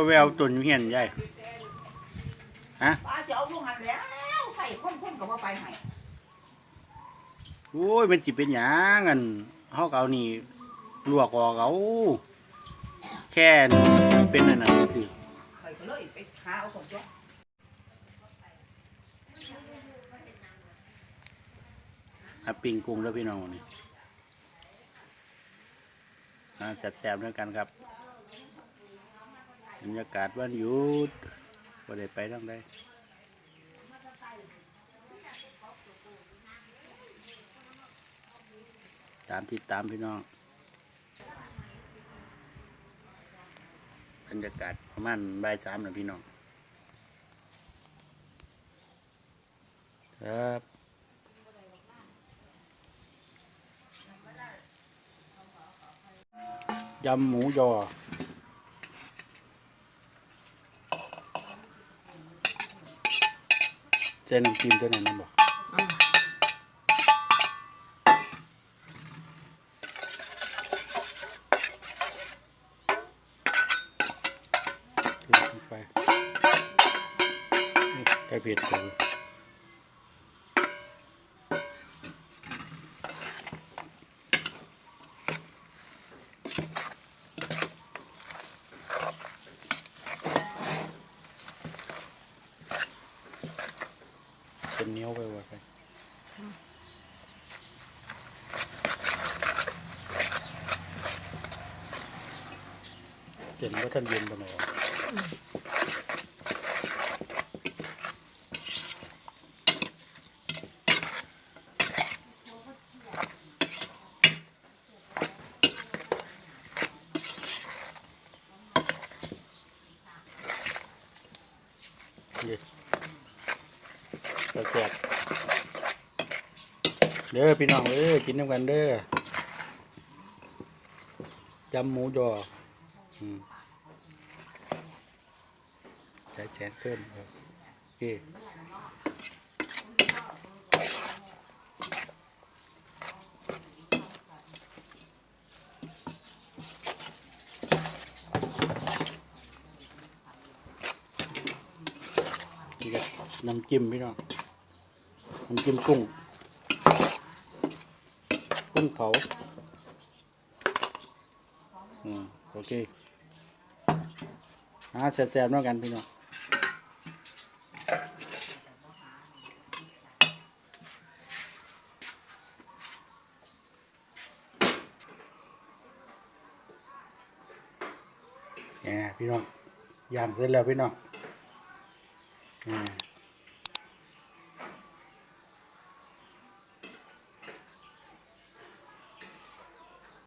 บ่ไปเอาต้นเฮียนยายป้าจะเอาลูกหันแล้วใส่ข้นๆกับว่าไปให้โอ้ยมันสิเป็นหยังอันเฮาก็เอานี่ลวกออกเอาแค่เป็นอันนั้นซื่อไปก็เลยไปหาเอาของจ้ะอะปิ้งกุ้งแล้วพี่น้องวันนี้อ่าแซ่บๆด้วยกันครับ บรรยากาศวันหยุดบ่ได้ไปทางใดตามที่ตามพี่น้อง บรรยากาศประมาณบ่ายสามนะพี่น้อง ครับยำหมูยอ เส้นน้ำจิ้มตัวนั้นนะบอกไปได้เผ็ดเล นเหนียวไปว่าไปเส้นก็ท่านเย็นไปหน่อยนี่ก็ แซ่บเด้อพี่น้องเอ้ยกินน้ำกันเด้อยำหมูยอใช้แสงเพิ่มเออโอเคน้ำจิ้มพี่น้อง น้ำจิ้มกุ้งกุ้งเผาอืมโอเคอ่าแซ่บๆเนาะกันพี่น้องเนี่ยพี่น้องย่างเสร็จแล้วพี่น้องอ่า